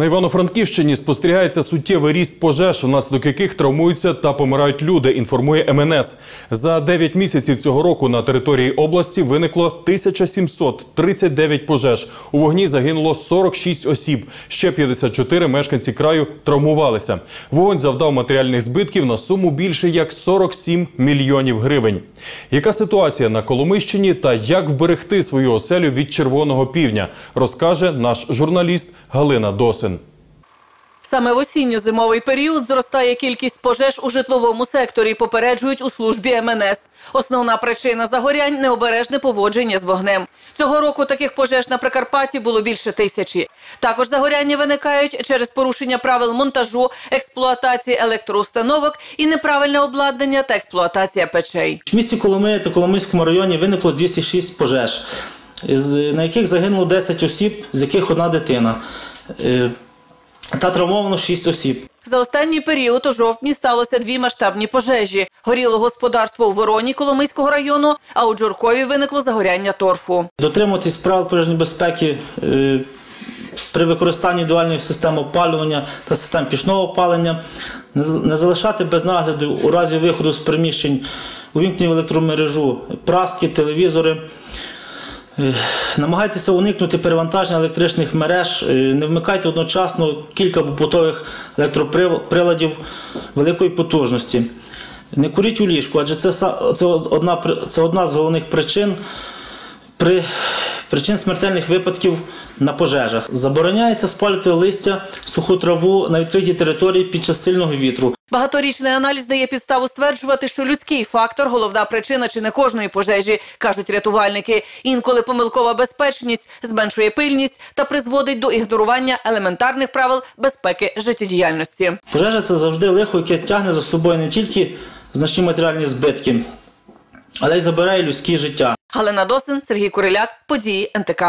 На Івано-Франківщині спостерігається суттєвий ріст пожеж, внаслідок яких травмуються та помирають люди. Інформує МНС. За 9 місяців цього року на території області виникло 1739 пожеж. У вогні загинуло 46 осіб. Ще 54 мешканці краю травмувалися. Вогонь завдав матеріальних збитків на суму більше як 47 мільйонів гривень. Яка ситуація на Коломищині та як вберегти свою оселю від червоного півня, розкаже наш журналіст Галина Досин. Саме в осінньо-зимовий період зростає кількість пожеж у житловому секторі, попереджують у службі МНС. Основна причина загорянь – необережне поводження з вогнем. Цього року таких пожеж на Прикарпатті було більше тисячі. Також загоряння виникають через порушення правил монтажу, експлуатації електроустановок і неправильне обладнання та експлуатація печей. В місті Коломия та Коломийському районі виникло 206 пожеж, на яких загинуло 10 осіб, з яких одна дитина. Та травмовано 6 осіб. За останній період у жовтні сталося дві масштабні пожежі. Горіло господарство у Вороні Коломийського району, а у Джуркові виникло загоряння торфу. Дотримуватись правил пожежної безпеки е, при використанні дуальної системи опалювання та систем пічного опалення, не залишати без нагляду у разі виходу з приміщень, увімкнені в електромережу, праски, телевізори. Намагайтеся уникнути перевантаження електричних мереж, е, не вмикайте одночасно кілька побутових електроприладів великої потужності. Не куріть у ліжку, адже це, це, одна, це одна з головних причин при причин смертельних випадків на пожежах. Забороняється спалювати листя, суху траву на відкритій території під час сильного вітру. Багаторічний аналіз дає підставу стверджувати, що людський фактор – головна причина чи не кожної пожежі, кажуть рятувальники. Інколи помилкова безпечність зменшує пильність та призводить до ігнорування елементарних правил безпеки життєдіяльності. Пожежа це завжди лихо, яке тягне за собою не тільки значні матеріальні збитки, але й забирає людське життя. Галина Досин, Сергій Куриляк, події НТК.